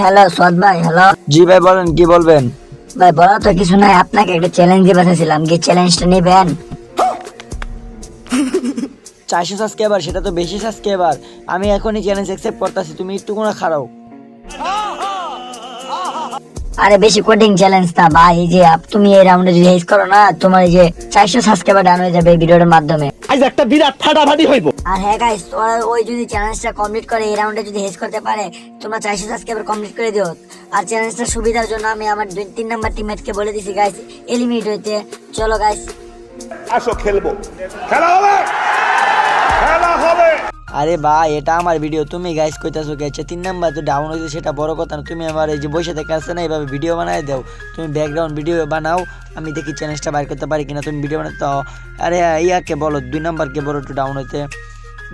Hello সদ ভাই hello জি ভাই বলেন কি বলবেন? ভাই বলা তো কিছু নাই আপনাকে একটা চ্যালেঞ্জ দিয়ে পাঠাছিলাম কি চ্যালেঞ্জটা নেবেন? চারশো সাবস্ক্রাইবার সেটা তো বেশি সাবস্ক্রাইবার আমি এখনই চ্যালেঞ্জ অ্যাকসেপ্ট করতেছি তুমি একটু কোনো খারাও। আরে বেশি কোডিং চ্যালেঞ্জ না ভাই এই যে তুমি এই রাউন্ডে যদি হেস করো না তোমার এই যে চারশো সাবস্ক্রাইবার ডান হয়ে যাবে এই ভিডিওর মাধ্যমে। আজ একটা বিরাট ফাটাফাটি হইব। আর হ্যাঁ গাইস ওই যদি চ্যালেঞ্জটা কমপ্লিট করে এই রাউন্ডে যদি হেস করতে পারে তোমরা চারশো সাবস্ক্রাইবার কমপ্লিট করে দিও। আর চ্যালেঞ্জটা সুবিধার জন্য আমি আমার দুই তিন নাম্বার টিমমেটকে বলে দিছি গাইস এলিমিনেট হইতে। চলো গাইস আসো খেলব। খেলা হবে! খেলা হবে! আরে ভাই, এটা আমার ভিডিও তুমি গাইস কইতাছো কি আচ্ছা তিন নাম্বার তো ডাউন হয়েছে সেটা বড় কথা না। তুমি আমার এই যে বসে থেকে আসছে না, এইভাবে ভিডিও বানায় দাও। তুমি ব্যাকগ্রাউন্ড ভিডিও বানাও, আমি দেখি চ্যালেঞ্জটা বাইর করতে পারি কিনা, তুমি ভিডিও বানাতে। আরে ইয়াকে বলো, দুই নাম্বারকে বলো একটু ডাউন হইতে।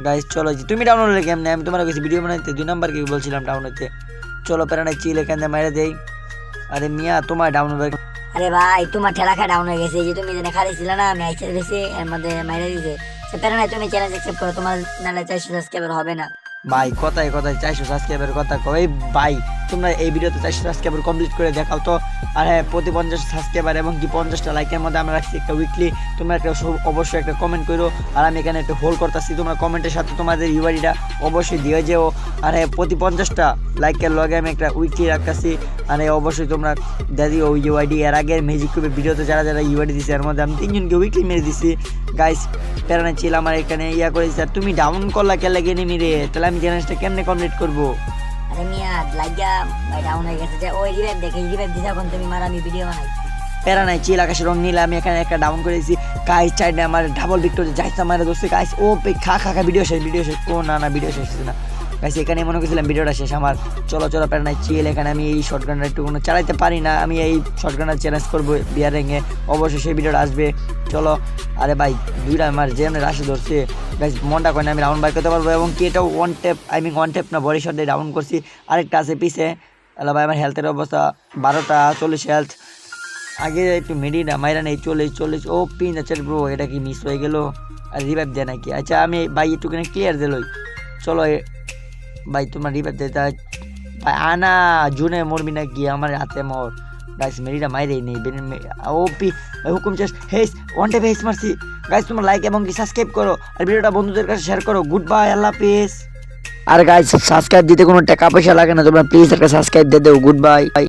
গাইস চলো তুমি ডাউন হলে কেমনে? আমি তোমার কাছে ভিডিও বানাইতে, দুই নাম্বারকে বলছিলাম ডাউন হইতে। চলো প্যারানা চিল এখান দিয়ে মেরে দেই। আরে মিয়া তোমার ডাউন হবে আরে ভাই, তোমার ঠেলা খা ডাউন হয়ে গেছে যে তুমি যেন খারিছিল না, আমি আইসে গেছি এর মধ্যে মাইরে সে প্যারা তুমি চ্যালেঞ্জ অ্যাকসেপ্ট করো, তোমার নালে চারশো সাবস্ক্রাইবার হবে না। ভাই, কথায় কথায় চারশো সাবস্ক্রাইবার কথা কই? ভাই তোমরা এই ভিডিওতে চারশো সাবস্ক্রাইবার কমপ্লিট করে দেখাও তো। আর হ্যাঁ প্রতি পঞ্চাশ সাবস্ক্রাইবার এবং কি পঞ্চাশটা লাইকের মধ্যে আমরা রাখছি একটা উইকলি তোমরা একটা অবশ্যই একটা কমেন্ট করো। আর আমি এখানে একটা হোল করতেছি, তোমরা কমেন্টের সাথে তোমাদের ইউআইডিটা অবশ্যই দিয়ে যেও। আর হ্যাঁ প্রতি পঞ্চাশটা লাইকের লগে আমি একটা উইকলি রাখতেছি। আর হ্যাঁ অবশ্যই তোমরা দিয়ে দিও ইউআইডি এর আগের ম্যাজিক কুবে ভিডিওতে যারা যারা ইউআইডি দিছে, এর মধ্যে আমি তিনজনকে উইকলি মেরে দিছি। গাইস প্যারানা ছিল আমার এখানে ইয়া করেছি, আর তুমি ডাউন করলা কে লাগে নিমি রে? তাহলে আমি চ্যালেঞ্জটা কেমনে কমপ্লিট করব? যে, ওই রিভাইভ দেখে রিভাইভ দিছে এখন তুমি মারা আমি ভিডিও প্যারা নাই, চিল আকাশের রং নীল, আমি এখানে একটা ডাউন করেছি। গাইস চাইডে আমার ডাবল ভিক্টোরি যাইতে আমার দোস্ত। গাইস ও খা খা খা ভিডিও শেষ ভিডিও শেষ। ও, না না ভিডিও শেষ হচ্ছে না। গাইস এখানে মনে করছিলাম ভিডিওটা শেষ আমার। চলো চলো, প্যারা নাই, চিল, এখানে আমি এই শর্টগানটা একটু কোনো চালাইতে পারি না। আমি এই শর্টগানটা চ্যালেঞ্জ করব বিয়ারিংয়ে অবশ্যই সেই ভিডিওটা আসবে। চলো, আরে ভাই, দুইটা আমার জেনে রাশি ধরছে। গাইস মনটা করে না, আমি রাউন্ড বাইর করতে পারব এবং কি এটাও one tape I mean one tape না বডি শট দিয়ে ডাউন করছি। আরেকটা আছে পিসে আল্লাহ ভাই, আমার হেলথের অবস্থা, বারোটা, চল্লিশ হেলথ আগে একটু মেডিনা মাইরা নেই, চল্লিশ চল্লিশ। ও পিন আছে ব্রো এটা কি মিস হয়ে গেলো? আর রিভাইভ দেয় নাকি? আচ্ছা আমি ভাই একটুখানি ক্লিয়ার দিলই চলো ভাই, তোমার রিভাইভ দিতে ভাই, আনা, জুনে মরবি নাকি? আমার হাতে মর। গাইস মেরিটা মাইরেই নেই ও পি হুকুম শেষ হেস ওয়ান টাইপ হেস মারছি। গাইস তোমার লাইক এবং সাবস্ক্রাইব করো আর ভিডিওটা বন্ধুদের কাছে শেয়ার করো। গুড বাই আল্লাহ হাফিজ। আর গাইজ সাবস্ক্রাইব দিতে কোনো টাকা পয়সা লাগে না তোমরা প্লিজ একটা সাবস্ক্রাইব দিয়ে দেও। Good bye